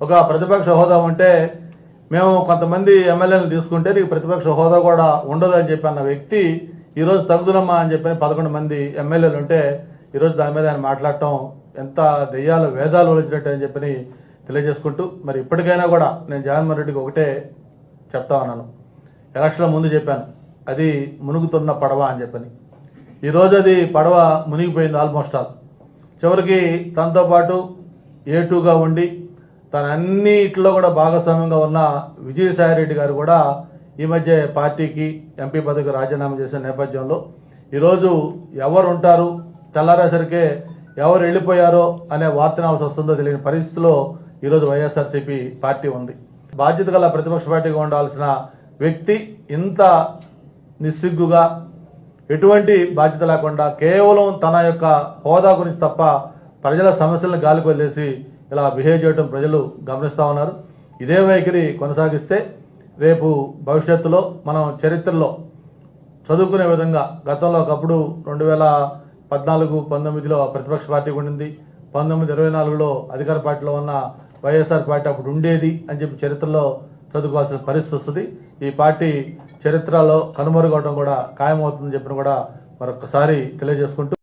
ఒక ప్రతిపక్ష హోదా ఉంటే మేము కొంతమంది ఎమ్మెల్యేలు తీసుకుంటే నీకు ప్రతిపక్ష హోదా కూడా ఉండదు అని చెప్పి అన్న వ్యక్తి ఈరోజు తగుదులమ్మా అని చెప్పి పదకొండు మంది ఎమ్మెల్యేలు ఉంటే ఈరోజు దాని మీద ఆయన మాట్లాడటం ఎంత దెయ్యాలు వేదాలు వచ్చినట్టు అని చెప్పి తెలియజేసుకుంటూ మరి ఇప్పటికైనా కూడా నేను జగన్మోహన్ రెడ్డికి ఒకటే చెప్తా ఉన్నాను. ఎలక్షన్ ముందు చెప్పాను అది మునుగుతున్న పడవ అని చెప్పని. ఈరోజు అది పడవ మునిగిపోయింది ఆల్మోస్ట్ ఆల్. చివరికి తనతో పాటు ఏ టూగా ఉండి తనన్నిట్లో కూడా భాగస్వామ్యంగా ఉన్న విజయసాయి రెడ్డి గారు కూడా ఈ మధ్య పార్టీకి ఎంపీ పదవికి రాజీనామా చేసిన నేపథ్యంలో ఈరోజు ఎవరు ఉంటారు తెల్లారేసరికే ఎవరు వెళ్ళిపోయారో అనే వార్తనాల్సి వస్తుందో తెలియని పరిస్థితిలో ఈరోజు వైఎస్ఆర్సీపీ పార్టీ ఉంది. బాధ్యత గల ప్రతిపక్ష పార్టీగా ఉండాల్సిన వ్యక్తి ఇంత నిస్సిగ్గుగా ఎటువంటి బాధ్యత లేకుండా కేవలం తన యొక్క హోదా గురించి తప్ప ప్రజల సమస్యలను గాలికి వదిలేసి ఇలా బిహేవ్ చేయడం ప్రజలు గమనిస్తా ఉన్నారు. ఇదే వైఖరి కొనసాగిస్తే రేపు భవిష్యత్తులో మనం చరిత్రలో చదువుకునే విధంగా గతంలో ఒకప్పుడు రెండు వేల పద్నాలుగు పంతొమ్మిదిలో ప్రతిపక్ష పార్టీ ఉండింది. పంతొమ్మిది ఇరవై నాలుగులో అధికార పార్టీలో ఉన్న వైఎస్ఆర్ పార్టీ అప్పుడు ఉండేది అని చెప్పి చరిత్రలో చదువుకోవాల్సిన పరిస్థితి వస్తుంది. ఈ పార్టీ చరిత్రలో కనుమరుగవడం కూడా ఖాయమవుతుందని చెప్పిన కూడా మరొకసారి తెలియజేసుకుంటూ